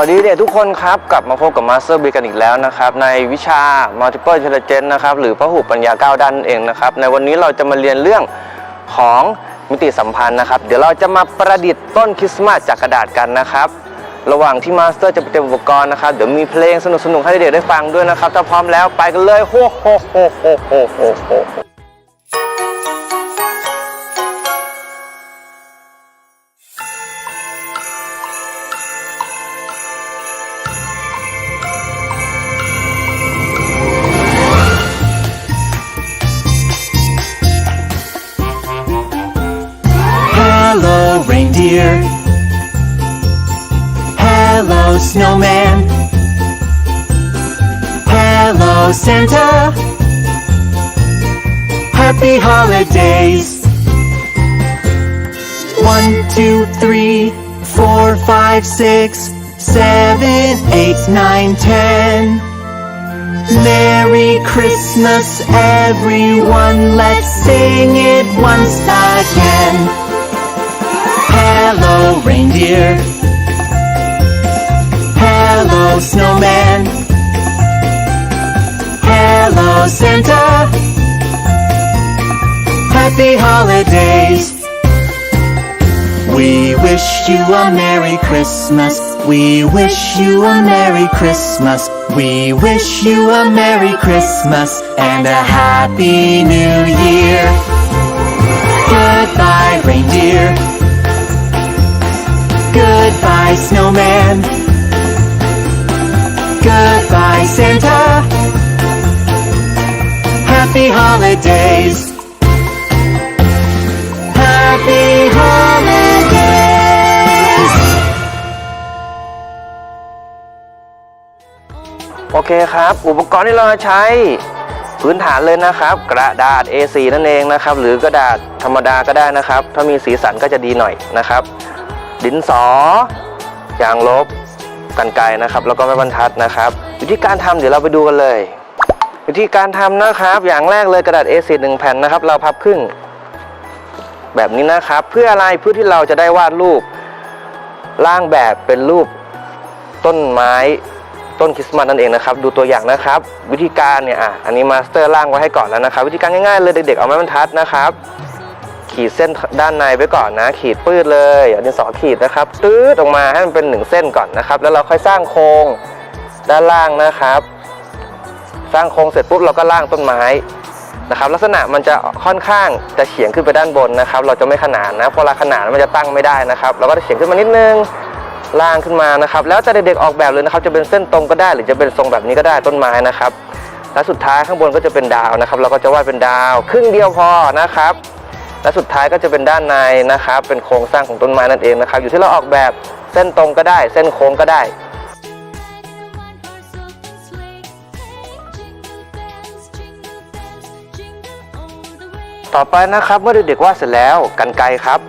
วัสดีเด็กทุกคนครับ กลับมาพบกับ Master B กันอีกแล้วนะครับ ในวิชา Multiple Intelligence นะครับ หรือพหุปัญญาเก้าด้านนั่นเองนะครับ ในวันนี้เราจะมาเรียนเรื่องของมิติสัมพันธ์นะครับ เดี๋ยวเราจะมาประดิษฐ์ต้นคริสต์มาสจากกระดาษกันนะครับ ระหว่างที่มาสเตอร์จะไปเตรียมอุปกรณ์นะครับ เดี๋ยวมีเพลงสนุกๆให้เด็กๆได้ฟังด้วยนะครับถ้าพร้อมแล้วไปกันเลยโฮโฮโฮโฮโฮโฮ โฮ Hello, reindeer. Hello, snowman. Hello, Santa. Happy holidays. One, two, three, four, five, six, seven, eight, nine, ten. Merry Christmas, everyone. Let's sing it once again. Reindeer. Hello, snowman. Hello, Santa. Happy holidays. We wish you a Merry Christmas. We wish you a Merry Christmas. We wish you a Merry Christmas and a Happy New Year. Goodbye, reindeer. Goodbye, snowman. Goodbye, Santa. Happy holidays. Happy holidays. โอเคครับ อุปกรณ์ที่เราจะใช้ พื้นฐานเลยนะครับ กระดาษ A4 นั่นเองนะครับ หรือกระดาษธรรมดาก็ได้นะครับ ถ้ามีสีสันก็จะดีหน่อยนะครับ ดินสอยางลบกันไกรนะครับ แล้วก็ไม้บรรทัดนะครับ วิธีการทำเดี๋ยวเราไปดูกันเลย วิธีการทำนะครับ อย่างแรกเลยกระดาษ A4 หนึ่งแผ่นนะครับ เราพับครึ่ง แบบนี้นะครับ เพื่ออะไรเพื่อที่เราจะได้วาดรูปร่างแบบเป็นรูปต้นไม้ต้นคริสต์มาสนั่นเองนะครับ ดูตัวอย่างนะครับ วิธีการเนี่ยอะอันนี้มาสเตอร์ล่างไว้ให้ก่อนแล้วนะครับ วิธีการง่ายๆเลยเด็กๆเอาไม้บรรทัดนะครับ ขีดเส้นด้านในไว้ก่อนนะ ขีดปื้ดเลยเอาดินสอขีดนะครับตืดออกมาให้มันเป็นหนึ่งเส้นก่อนนะครับ แล้วเราค่อยสร้างโครงด้านล่างนะครับ สร้างโครงเสร็จปุ๊บเราก็ล่างต้นไม้นะครับ ลักษณะมันจะค่อนข้างจะเฉียงขึ้นไปด้านบนนะครับ เราจะไม่ขนานนะเพราะเวลาขนานมันจะตั้งไม่ได้นะครับ เราก็จะเฉียงขึ้นมานิดนึงล่างขึ้นมานะครับ แล้วแต่เด็กๆออกแบบเลยนะครับ จะเป็นเส้นตรงก็ได้หรือจะเป็นทรงแบบนี้ก็ได้ต้นไม้นะครับและสุดท้ายข้างบนก็จะเป็นดาวนะครับ เราก็จะวาดเป็นดาว ครึ่งเดียวพอนะครับ และสุดท้ายก็จะเป็นด้านในนะครับ เป็นโครงสร้างของต้นไม้นั่นเองนะครับ อยู่ที่เราออกแบบเส้นตรงก็ได้ เส้นโค้งก็ได้ ต่อไปนะครับเมื่อเด็กๆวาดเสร็จแล้วกันไกรครับ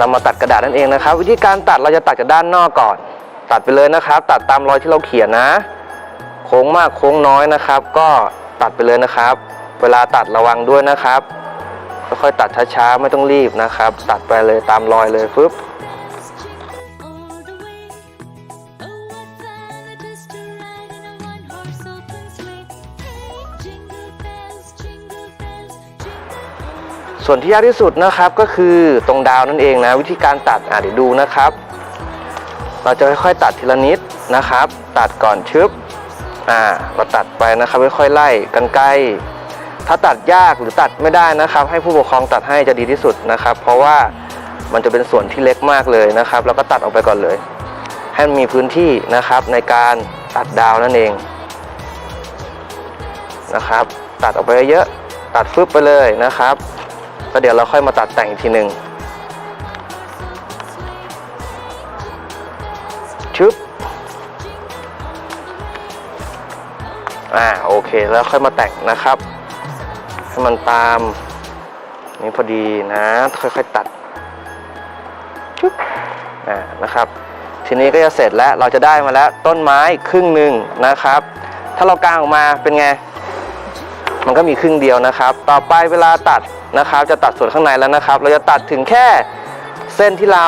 นำมาตัดกระดาษนั่นเองนะครับ วิธีการตัดเราจะตัดจากด้านนอกก่อน ตัดไปเลยนะครับ ตัดตามรอยที่เราเขียนนะ โค้งมากโค้งน้อยนะครับ ก็ตัดไปเลยนะครับ เวลาตัดระวังด้วยนะครับ ค่อยตัดช้าๆ ไม่ต้องรีบนะครับ ตัดไปเลยตามรอยเลยฟึบส่วนที่ยากที่สุดนะครับก็คือตรงดาวนั่นเองนะ วิธีการตัดอะเดี๋ยวดูนะครับ เราจะค่อยๆตัดทีละนิดนะครับ ตัดก่อนชึบอ่าเราตัดไปนะครับค่อยๆไล่กันไกล ถ้าตัดยากหรือตัดไม่ได้นะครับ ให้ผู้ปกครองตัดให้จะดีที่สุดนะครับ เพราะว่ามันจะเป็นส่วนที่เล็กมากเลยนะครับ แล้วก็ตัดออกไปก่อนเลย ให้มันมีพื้นที่นะครับในการตัดดาวนั่นเองนะครับ ตัดออกไปเยอะตัดฟึบไปเลยนะครับแล้วเดี๋ยวเราค่อยมาตัดแต่งอีกทีหนึ่งชึบอ่าโอเคแล้วค่อยมาแต่งนะครับ ให้มันตามนี่พอดีนะ ค่อยๆตัดชึบอ่านะครับ ทีนี้ก็จะเสร็จแล้วเราจะได้มาแล้วต้นไม้ครึ่งหนึ่งนะครับ ถ้าเรากางออกมาเป็นไง มันก็มีครึ่งเดียวนะครับ ต่อไปเวลาตัดนะครับ จะตัดส่วนข้างในแล้วนะครับ เราจะตัดถึงแค่เส้นที่เรา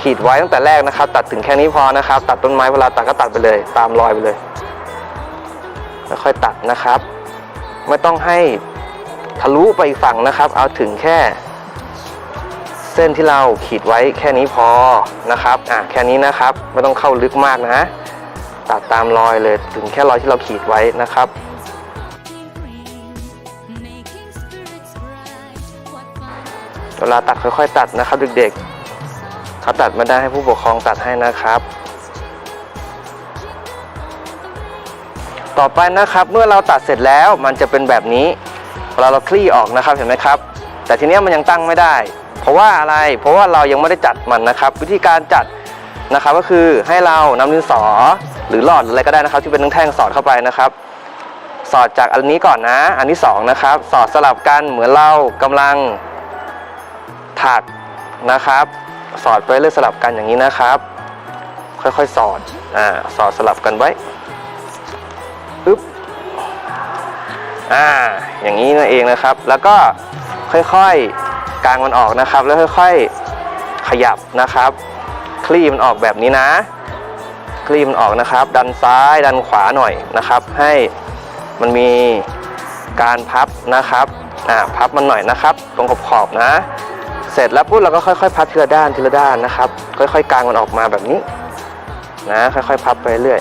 ขีดไว้ตั้งแต่แรกนะครับ ตัดถึงแค่นี้พอนะครับ ตัดต้นไม้เวลาตัดก็ตัดไปเลย ตามรอยไปเลยค่อยตัดนะครับ ไม่ต้องให้ ทะลุไปอีกฝั่งนะครับ เอาถึงแค่ เส้นที่เราขีดไว้แค่นี้พอนะครับอะแค่นี้นะครับไม่ต้องเข้าลึกมากนะตัดตามรอยเลยถึงแค่รอยที่เราขีดไว้นะครับเวลาตัดค่อยๆ ตัดนะครับเด็กๆเขาตัดมาได้ให้ผู้ปกครองตัดให้นะครับ ต่อไปนะครับเมื่อเราตัดเสร็จแล้วมันจะเป็นแบบนี้ วลาเราคลี่ออกนะครับเห็นไหมครับ แต่ทีนี้มันยังตั้งไม่ได้ เพราะว่าอะไรเพราะว่าเรายังไม่ได้จัดมันนะครับ วิธีการจัดนะครับก็คือให้เรานำดินสอหรือหลอดอะไรก็ได้นะครับ ที่เป็นแท่งสอดเข้าไปนะครับ สอดจากอันนี้ก่อนนะ อันที่สองนะครับ สอดสลับกันเหมือนเรากำลังถักนะครับ สอดไปเรื่อยสลับกันอย่างนี้นะครับ ค่อยๆ สอดอ่าสอดสลับกันไว้ อ่าอย่างนี้นั่นเองนะครับ แล้วก็ค่อยๆกางมันออกนะครับ แล้วค่อยๆขยับนะครับ คลี่มันออกแบบนี้นะ คลี่มันออกนะครับ ดันซ้ายดันขวาหน่อยนะครับ ให้มันมีการพับนะครับอ่าพับมันหน่อยนะครับ ตรงขอบๆนะ เสร็จแล้วปุ๊บเราก็ค่อยๆ พับทีละด้านทีละด้านนะครับ ค่อยๆกางมันออกมาแบบนี้นะค่อยๆ พับไปเรื่อย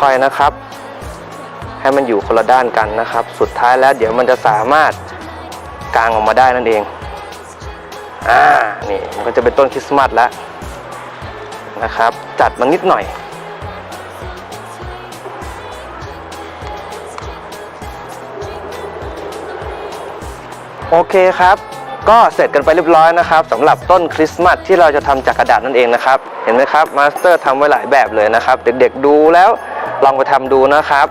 ค่อยๆนะครับ ให้มันอยู่คนละด้านกันนะครับ สุดท้ายแล้วเดี๋ยวมันจะสามารถกางออกมาได้นั่นเองอ่านี่มันก็จะเป็นต้นคริสต์มาสแล้วนะครับ จัดมันนิดหน่อยโอเคครับ ก็เสร็จกันไปเรียบร้อยนะครับสำหรับต้นคริสต์มาสที่เราจะทำจากกระดาษนั่นเองนะครับ เห็นไหมครับมาสเตอร์ทำไว้หลายแบบเลยนะครับ เด็กๆดูแล้วลองไปทำดูนะครับ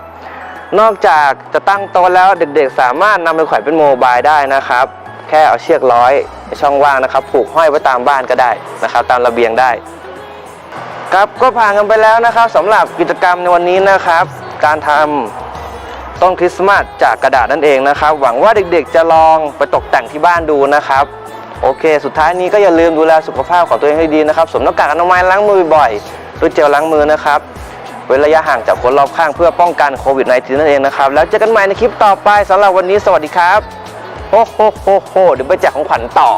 นอกจากจะตั้งโต๊ะแล้วเด็กๆ สามารถนำไปแขวนเป็นโมบายได้นะครับ แค่เอาเชือกร้อยช่องว่างนะครับ ผูกห้อยไว้ตามบ้านก็ได้นะครับ ตามระเบียงได้ ครับก็ผ่านกันไปแล้วนะครับสำหรับกิจกรรมในวันนี้นะครับ การทำต้นคริสต์มาสจากกระดาษนั่นเองนะครับ หวังว่าเด็กๆ จะลองไปตกแต่งที่บ้านดูนะครับ โอเค สุดท้ายนี้ก็อย่าลืมดูแลสุขภาพของตัวเองให้ดีนะครับสวมหน้ากากอนามัยล้างมือบ่อยๆด้วยเจลล้างมือนะครับ เว้นระยะห่างจากคนรอบข้างเพื่อป้องกันโควิด -19 นั่นเองนะครับ แล้วเจอกันใหม่ในคลิปต่อไปสำหรับวันนี้สวัสดีครับ โฮโฮโฮโฮเดี๋ยวไปแจกของขวัญต่อ